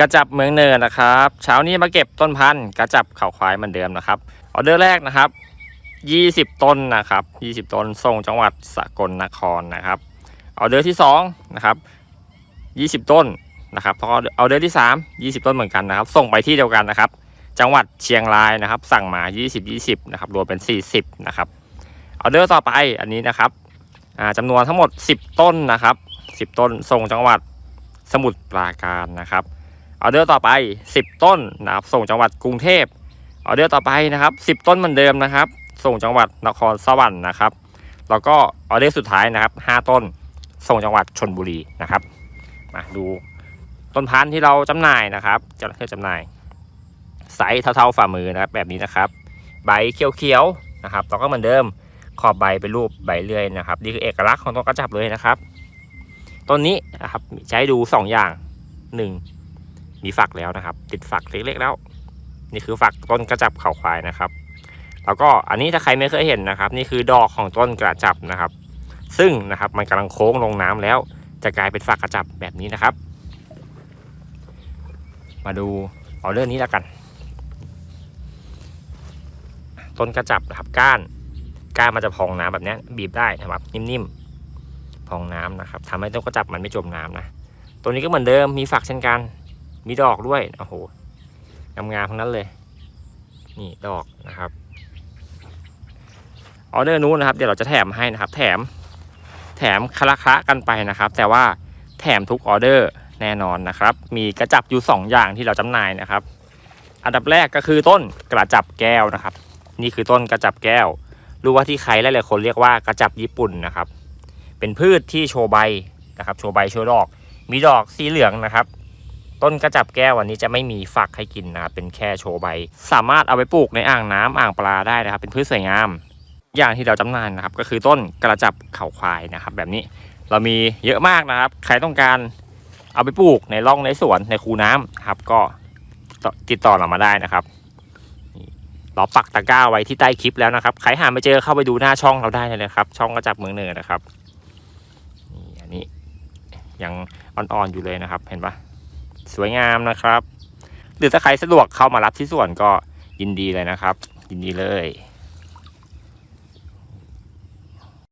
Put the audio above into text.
กระจับเมืองเนินนะครับ เช้านี้มาเก็บต้นพันธุ์กระจับเขาควายเหมือนเดิมนะครับออเดอร์แรกนะครับ 20 ต้นนะครับ 20 ต้นส่งจังหวัดสกลนครนะครับออเดอร์ที่2นะครับ20 ต้นนะครับพอออเดอร์ที่ 3 20 ต้นเหมือนกันนะครับ ส่งไปที่เดียวกันนะครับ จังหวัดเชียงรายนะครับ สั่งมา 20 20นะครับรวมเป็น 40นะครับออเดอร์ต่อไปอันนี้นะครับอ่าจำนวนทั้งหมด 10 ต้นนะครับ 10 ต้นส่งจังหวัดสมุทรปราการนะครับ ออเดอร์ต่อไป 10 ต้นนะครับส่งจังหวัดกรุงเทพออเดอร์ต่อไปนะครับ 10 ต้นเหมือนเดิมนะครับ ส่งจังหวัดนครสวรรค์นะครับ แล้วก็ออเดอร์สุดท้ายนะครับ 5 ต้น ส่งจังหวัดชนบุรีนะครับ มาดูต้นพันธุ์ที่เราจำหน่ายนะครับจะเพื่จำหน่ายไซส์เท่าๆฝ่ามือนะครับ แบบนี้นะครับ ใบเขียวๆนะครับแล้วก็เหมือนเดิมขอบใบเป็นรูปใบเลื่อยนะครับนี่คือเอกลักษณ์ของต้นกระจับเลยนะครับต้นนี้นะครับใช้ดู 2 อย่าง 1 มีฝักแล้วนะครับ ติดฝักเล็กๆแล้ว นี่คือฝักต้นกระจับเขาควายนะครับ แล้วก็อันนี้ถ้าใครไม่เคยเห็นนะครับ นี่คือดอกของต้นกระจับนะครับ ซึ่งนะครับมันกำลังโค้งลงน้ำแล้ว จะกลายเป็นฝักกระจับแบบนี้นะครับ มาดูเอาเรื่องนี้แล้วกัน ต้นกระจับนะครับก้านก้านมันจะพองน้ำแบบนี้บีบได้นะครับ นิ่มๆพองน้ำนะครับทำให้ต้นกระจับมันไม่จมน้ำนะตัวนี้ก็เหมือนเดิมมีฝักเช่นกัน มีดอกด้วยโอ้โหงามๆทั้งนั้นเลย นี่ดอกนะครับออเดอร์นู้นนะครับเดี๋ยวเราจะแถมให้นะครับ แถมแถมคละคละกันไปนะครับ แต่ว่าแถมทุกออเดอร์แน่นอนนะครับ มีกระจับอยู่ 2 อย่างที่เราจำหน่ายนะครับ อันดับแรกก็คือต้นกระจับแก้วนะครับ นี่คือต้นกระจับแก้ว รู้ว่าที่ใครหลายๆคนเรียกว่ากระจับญี่ปุ่นนะครับ เป็นพืชที่โชว์ใบนะครับ โชว์ใบโชว์ดอก มีดอกสีเหลืองนะครับ ต้นกระจับแก้ววันนี้จะไม่มีฝักให้กินนะครับเป็นแค่โชว์ใบ สามารถเอาไปปลูกในอ่างน้ำอ่างปลาได้นะครับ เป็นพืชสวยงาม อย่างที่เราจำหน่ายนะครับ ก็คือต้นกระจับเข่าควายนะครับ แบบนี้เรามีเยอะมากนะครับ ใครต้องการเอาไปปลูกในร่องในสวนในคูน้ำครับ ก็ติดต่อเรามาได้นะครับเราปักตะกร้าไว้ที่ใต้คลิปแล้วนะครับ ใครหาไม่เจอเข้าไปดูหน้าช่องเราได้เลยนะครับ ช่องกระจับเมืองเหนือนะครับนี่อันนี้ยังอ่อนๆอยู่เลยนะครับ เห็นปะ สวยงามนะครับ หรือถ้าใครสะดวกเข้ามารับที่สวนก็ยินดีเลยนะครับ ยินดีเลย